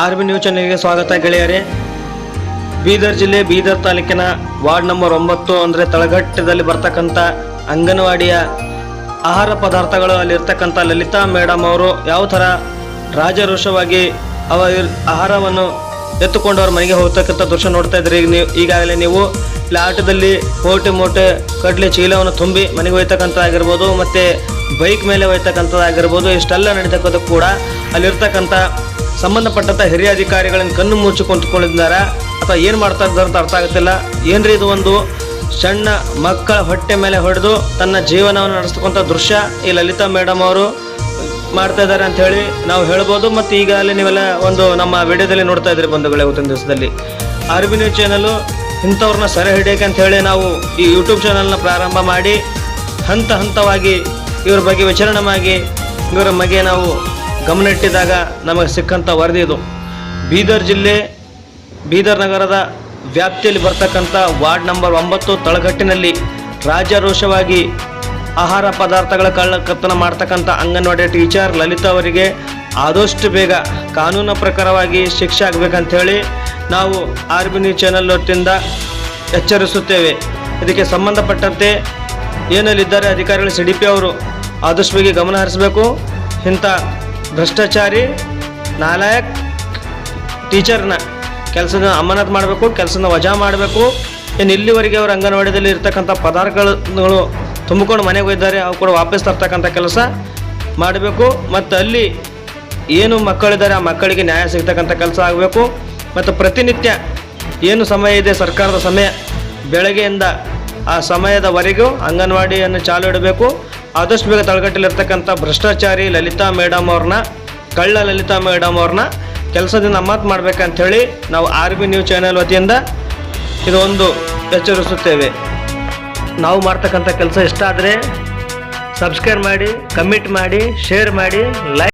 R B news ಚಾನೆಲ್ಗೆ ಸ್ವಾಗತ ಗೆಳೆಯರೇ. ಬೀದರ್ ಜಿಲ್ಲೆ ಬೀದರ್ ತಾಲೂಕಿನ ವಾರ್ಡ್ ನಂಬರ್ ಒಂಬತ್ತು ಅಂದರೆ ತಳಘಟ್ಟದಲ್ಲಿ ಬರ್ತಕ್ಕಂಥ ಅಂಗನವಾಡಿಯ ಆಹಾರ ಪದಾರ್ಥಗಳು ಅಲ್ಲಿರ್ತಕ್ಕಂಥ ಲಲಿತಾ ಮೇಡಮ್ ಅವರು ಯಾವ ಥರ ರಾಜರೋಷವಾಗಿ ಅವ ಆಹಾರವನ್ನು ಎತ್ತುಕೊಂಡು ಅವ್ರ ಮನೆಗೆ ಹೋಗ್ತಕ್ಕಂಥ ದೃಶ್ಯ ನೋಡ್ತಾ ಇದ್ರಿ. ಈಗ ನೀವು ಈಗಾಗಲೇ ನೀವು ಇಲ್ಲಿ ಆಟೋದಲ್ಲಿ ಮೋಟೆ ಮೋಟೆ ಕಡಲೆ ಚೀಲವನ್ನು ತುಂಬಿ ಮನೆಗೆ ಒಯ್ತಕ್ಕಂಥ ಆಗಿರ್ಬೋದು ಮತ್ತು ಬೈಕ್ ಮೇಲೆ ಒಯ್ತಕ್ಕಂಥದ್ದಾಗಿರ್ಬೋದು ಇಷ್ಟೆಲ್ಲ ನಡೀತಕ್ಕಂಥ ಕೂಡ ಅಲ್ಲಿರ್ತಕ್ಕಂಥ ಸಂಬಂಧಪಟ್ಟಂಥ ಹಿರಿಯ ಅಧಿಕಾರಿಗಳನ್ನು ಕಣ್ಣು ಮುಚ್ಚಿ ಕುಂತ್ಕೊಂಡಿದ್ದಾರೆ. ಅಥವಾ ಏನು ಮಾಡ್ತಾ ಇದ್ದಾರೆ ಅಂತ ಅರ್ಥ ಆಗುತ್ತಿಲ್ಲ. ಏನ್ರಿ ಇದು ಒಂದು ಸಣ್ಣ ಮಕ್ಕಳ ಹೊಟ್ಟೆ ಮೇಲೆ ಹೊಡೆದು ತನ್ನ ಜೀವನವನ್ನು ನಡೆಸ್ತಕ್ಕಂಥ ದೃಶ್ಯ ಈ ಲಲಿತಾ ಮೇಡಮ್ ಅವರು ಮಾಡ್ತಾ ಇದ್ದಾರೆ ಅಂತ ಹೇಳಿ ನಾವು ಹೇಳ್ಬೋದು. ಮತ್ತು ಈಗಾಗಲೇ ನೀವೆಲ್ಲ ಒಂದು ನಮ್ಮ ವಿಡಿಯೋದಲ್ಲಿ ನೋಡ್ತಾ ಇದ್ರಿ ಬಂಧುಗಳೇ ಇವತ್ತಿನ ದಿವಸದಲ್ಲಿ. ಆರ್ ಬಿ ನ್ಯೂಸ್ ಚಾನಲು ಇಂಥವ್ರನ್ನ ಸೆರೆ ಹಿಡಿಯೋಕೆ ಅಂತ ಹೇಳಿ ನಾವು ಈ ಯೂಟ್ಯೂಬ್ ಚಾನಲ್ನ ಪ್ರಾರಂಭ ಮಾಡಿ ಹಂತ ಹಂತವಾಗಿ ಇವ್ರ ಬಗ್ಗೆ ವಿಚಾರಣೆ ಮಾಡಿ, ಇವರ ಬಗ್ಗೆ ನಾವು ಗಮನ ಇಟ್ಟಿದಾಗ ನಮಗೆ ಸಿಕ್ಕಂಥ ವರದಿ ಇದು. ಬೀದರ್ ಜಿಲ್ಲೆ, ಬೀದರ್ ನಗರದ ವ್ಯಾಪ್ತಿಯಲ್ಲಿ ಬರ್ತಕ್ಕಂಥ ವಾರ್ಡ್ ನಂಬರ್ ಒಂಬತ್ತು ತಳಗಟ್ಟಿನಲ್ಲಿ ರಾಜ್ಯಾರೋಷವಾಗಿ ಆಹಾರ ಪದಾರ್ಥಗಳ ಕಳ್ಳಕತ್ತನ ಮಾಡ್ತಕ್ಕಂಥ ಅಂಗನವಾಡಿ ಟೀಚರ್ ಲಲಿತಾ ಅವರಿಗೆ ಆದಷ್ಟು ಬೇಗ ಕಾನೂನು ಪ್ರಕಾರವಾಗಿ ಶಿಕ್ಷೆ ಆಗಬೇಕಂತ ಹೇಳಿ ನಾವು ಆರ್ ಬಿ ನ್ಯೂಸ್ ಚಾನೆಲ್ ವತಿಯಿಂದ ಎಚ್ಚರಿಸುತ್ತೇವೆ. ಇದಕ್ಕೆ ಸಂಬಂಧಪಟ್ಟಂತೆ ಏನಲ್ಲಿದ್ದಾರೆ ಅಧಿಕಾರಿಗಳು, ಸಿ ಡಿ ಪಿ ಅವರು ಆದಷ್ಟು ಬೇಗ ಗಮನ ಹರಿಸಬೇಕು. ಇಂಥ ಭ್ರಷ್ಟಾಚಾರಿ, ನಾಲಾಯಕ್, ಟೀಚರ್ನ ಕೆಲಸದ ಅಮಾನತ್ ಮಾಡಬೇಕು, ಕೆಲಸನ ವಜಾ ಮಾಡಬೇಕು. ಇನ್ನು ಇಲ್ಲಿವರೆಗೆ ಅವರು ಅಂಗನವಾಡಿಯಲ್ಲಿ ಇರ್ತಕ್ಕಂಥ ಪದಾರ್ಥಗಳು ತುಂಬಿಕೊಂಡು ಮನೆಗೆ ಹೋಗಿದ್ದಾರೆ ಅವು ಕೂಡ ವಾಪಸ್ ತರ್ತಕ್ಕಂಥ ಕೆಲಸ ಮಾಡಬೇಕು. ಮತ್ತು ಅಲ್ಲಿ ಏನು ಮಕ್ಕಳಿದ್ದಾರೆ, ಆ ಮಕ್ಕಳಿಗೆ ನ್ಯಾಯ ಸಿಗ್ತಕ್ಕಂಥ ಕೆಲಸ ಆಗಬೇಕು. ಮತ್ತು ಪ್ರತಿನಿತ್ಯ ಏನು ಸಮಯ ಇದೆ, ಸರ್ಕಾರದ ಸಮಯ ಬೆಳಗ್ಗೆಯಿಂದ ಆ ಸಮಯದವರೆಗೂ ಅಂಗನವಾಡಿಯನ್ನು ಚಾಲು ಇಡಬೇಕು ಆದಷ್ಟು ಬೇಗ ತಳಗಟ್ಟಲಿರ್ತಕ್ಕಂಥ ಭ್ರಷ್ಟಾಚಾರಿ ಲಲಿತಾ ಮೇಡಮ್ ಅವ್ರನ್ನ, ಕಳ್ಳ ಲಲಿತಾ ಮೇಡಮ್ ಅವ್ರನ್ನ ಕೆಲಸದಿಂದ ಮಾತು ಮಾಡ್ಬೇಕಂತ ಹೇಳಿ ನಾವು ಆರ್ ಬಿ ನ್ಯೂಸ್ ಚಾನೆಲ್ ವತಿಯಿಂದ ಇದು ಒಂದು ಎಚ್ಚರಿಸುತ್ತೇವೆ. ನಾವು ಮಾಡ್ತಕ್ಕಂಥ ಕೆಲಸ ಇಷ್ಟ ಆದರೆ ಸಬ್ಸ್ಕ್ರೈಬ್ ಮಾಡಿ, ಕಮಿಟ್ ಮಾಡಿ, ಶೇರ್ ಮಾಡಿ, ಲೈಕ್